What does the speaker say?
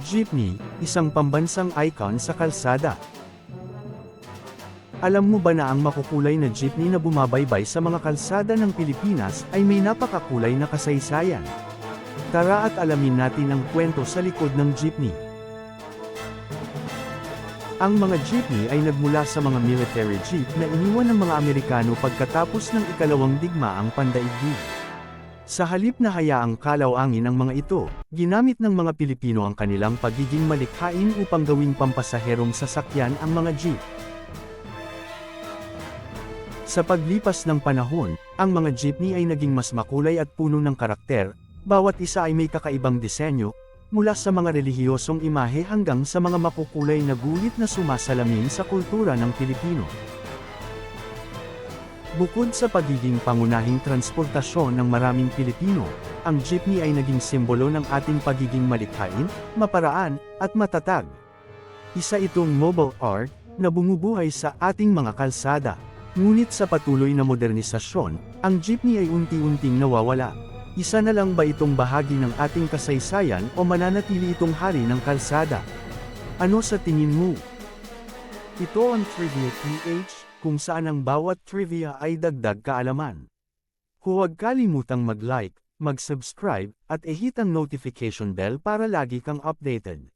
Jeepney, isang pambansang icon sa kalsada. Alam mo ba na ang makukulay na jeepney na bumabaybay sa mga kalsada ng Pilipinas ay may napakakulay na kasaysayan? Tara at alamin natin ang kwento sa likod ng jeepney. Ang mga jeepney ay nagmula sa mga military jeep na iniwan ng mga Amerikano pagkatapos ng ikalawang digmaang pandaigdig. Sa halip na hayaang kalawangin ang mga ito, ginamit ng mga Pilipino ang kanilang pagiging malikhain upang gawing pampasaherong sasakyan ang mga jeep. Sa paglipas ng panahon, ang mga jeepney ay naging mas makulay at puno ng karakter, bawat isa ay may kakaibang disenyo, mula sa mga relihiyosong imahe hanggang sa mga makukulay na guhit na sumasalamin sa kultura ng Pilipino. Bukod sa pagiging pangunahing transportasyon ng maraming Pilipino, ang jeepney ay naging simbolo ng ating pagiging malikhain, maparaan, at matatag. Isa itong mobile art na bumubuhay sa ating mga kalsada. Ngunit sa patuloy na modernisasyon, ang jeepney ay unti-unting nawawala. Isa na lang ba itong bahagi ng ating kasaysayan o mananatili itong hari ng kalsada? Ano sa tingin mo? Ito ang Trivia PH, kung saan ang bawat trivia ay dagdag kaalaman. Huwag kalimutang mag-like, mag-subscribe, at i-hit ang notification bell para lagi kang updated.